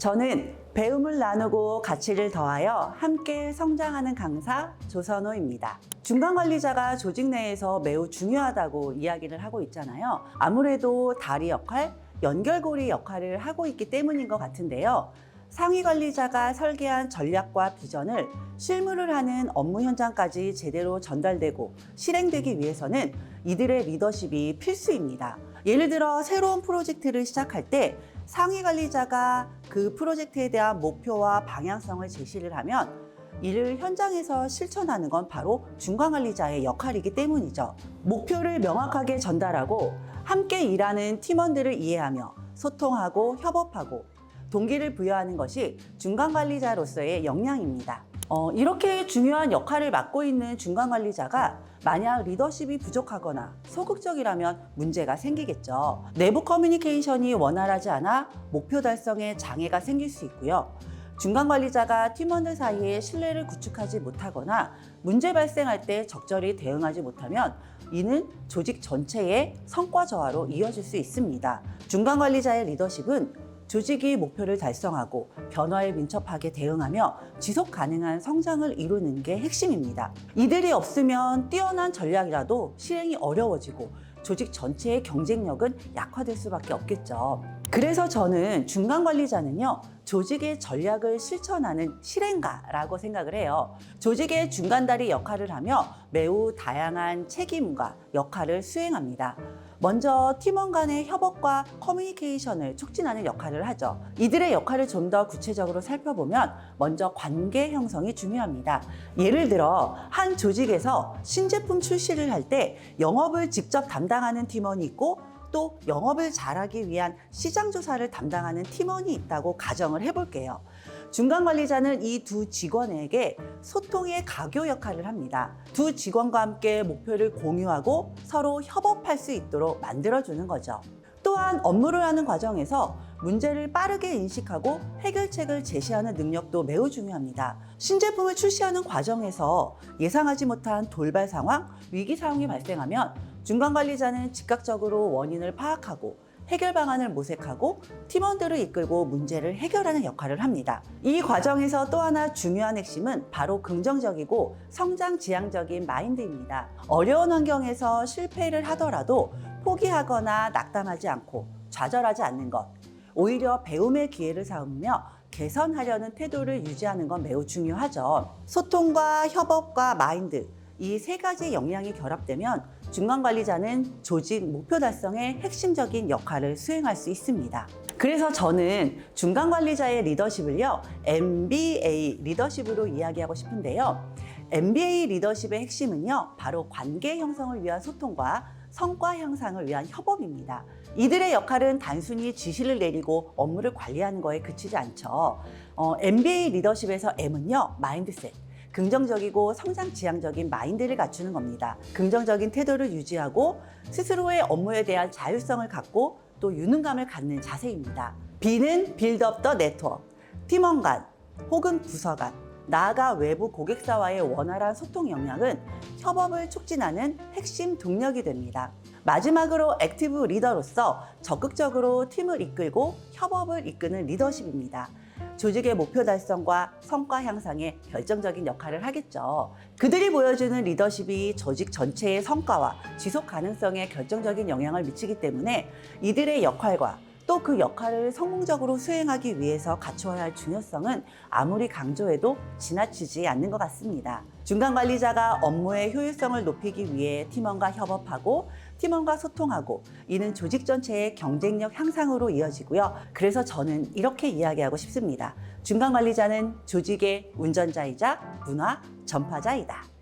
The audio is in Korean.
저는 배움을 나누고 가치를 더하여 함께 성장하는 강사 조선호입니다. 중간 관리자가 조직 내에서 매우 중요하다고 이야기를 하고 있잖아요. 아무래도 다리 역할, 연결고리 역할을 하고 있기 때문인 것 같은데요. 상위 관리자가 설계한 전략과 비전을 실무를 하는 업무 현장까지 제대로 전달되고 실행되기 위해서는 이들의 리더십이 필수입니다. 예를 들어 새로운 프로젝트를 시작할 때 상위 관리자가 그 프로젝트에 대한 목표와 방향성을 제시를 하면 이를 현장에서 실천하는 건 바로 중간 관리자의 역할이기 때문이죠. 목표를 명확하게 전달하고 함께 일하는 팀원들을 이해하며 소통하고 협업하고 동기를 부여하는 것이 중간 관리자로서의 역량입니다. 어, 이렇게 중요한 역할을 맡고 있는 중간 관리자가 만약 리더십이 부족하거나 소극적이라면 문제가 생기겠죠. 내부 커뮤니케이션이 원활하지 않아 목표 달성에 장애가 생길 수 있고요. 중간 관리자가 팀원들 사이에 신뢰를 구축하지 못하거나 문제 발생할 때 적절히 대응하지 못하면 이는 조직 전체의 성과 저하로 이어질 수 있습니다. 중간 관리자의 리더십은 조직이 목표를 달성하고 변화에 민첩하게 대응하며 지속 가능한 성장을 이루는 게 핵심입니다. 이들이 없으면 뛰어난 전략이라도 실행이 어려워지고 조직 전체의 경쟁력은 약화될 수밖에 없겠죠. 그래서 저는 중간 관리자는요, 조직의 전략을 실천하는 실행가라고 생각을 해요. 조직의 중간다리 역할을 하며 매우 다양한 책임과 역할을 수행합니다. 먼저 팀원 간의 협업과 커뮤니케이션을 촉진하는 역할을 하죠. 이들의 역할을 좀 더 구체적으로 살펴보면 먼저 관계 형성이 중요합니다. 예를 들어 한 조직에서 신제품 출시를 할 때 영업을 직접 담당하는 팀원이 있고 또 영업을 잘하기 위한 시장 조사를 담당하는 팀원이 있다고 가정을 해볼게요. 중간 관리자는 이 두 직원에게 소통의 가교 역할을 합니다. 두 직원과 함께 목표를 공유하고 서로 협업할 수 있도록 만들어주는 거죠. 또한 업무를 하는 과정에서 문제를 빠르게 인식하고 해결책을 제시하는 능력도 매우 중요합니다. 신제품을 출시하는 과정에서 예상하지 못한 돌발 상황, 위기 상황이 발생하면 중간 관리자는 즉각적으로 원인을 파악하고 해결 방안을 모색하고 팀원들을 이끌고 문제를 해결하는 역할을 합니다. 이 과정에서 또 하나 중요한 핵심은 바로 긍정적이고 성장 지향적인 마인드입니다. 어려운 환경에서 실패를 하더라도 포기하거나 낙담하지 않고 좌절하지 않는 것. 오히려 배움의 기회를 삼으며 개선하려는 태도를 유지하는 건 매우 중요하죠. 소통과 협업과 마인드. 이 세 가지 역량이 결합되면 중간 관리자는 조직 목표 달성에 핵심적인 역할을 수행할 수 있습니다. 그래서 저는 중간 관리자의 리더십을요, MBA 리더십으로 이야기하고 싶은데요. MBA 리더십의 핵심은요, 바로 관계 형성을 위한 소통과 성과 향상을 위한 협업입니다. 이들의 역할은 단순히 지시를 내리고 업무를 관리하는 거에 그치지 않죠. 어, MBA 리더십에서 M은요, 마인드셋. 긍정적이고 성장 지향적인 마인드를 갖추는 겁니다. 긍정적인 태도를 유지하고 스스로의 업무에 대한 자율성을 갖고 또 유능감을 갖는 자세입니다. B는 빌드업 더 네트워크. 팀원 간 혹은 부서 간 나아가 외부 고객사와의 원활한 소통 역량은 협업을 촉진하는 핵심 동력이 됩니다. 마지막으로 액티브 리더로서 적극적으로 팀을 이끌고 협업을 이끄는 리더십입니다. 조직의 목표 달성과 성과 향상에 결정적인 역할을 하겠죠. 그들이 보여주는 리더십이 조직 전체의 성과와 지속 가능성에 결정적인 영향을 미치기 때문에 이들의 역할과 또 그 역할을 성공적으로 수행하기 위해서 갖추어야 할 중요성은 아무리 강조해도 지나치지 않는 것 같습니다. 중간 관리자가 업무의 효율성을 높이기 위해 팀원과 협업하고 팀원과 소통하고 이는 조직 전체의 경쟁력 향상으로 이어지고요. 그래서 저는 이렇게 이야기하고 싶습니다. 중간 관리자는 조직의 운전자이자 문화 전파자이다.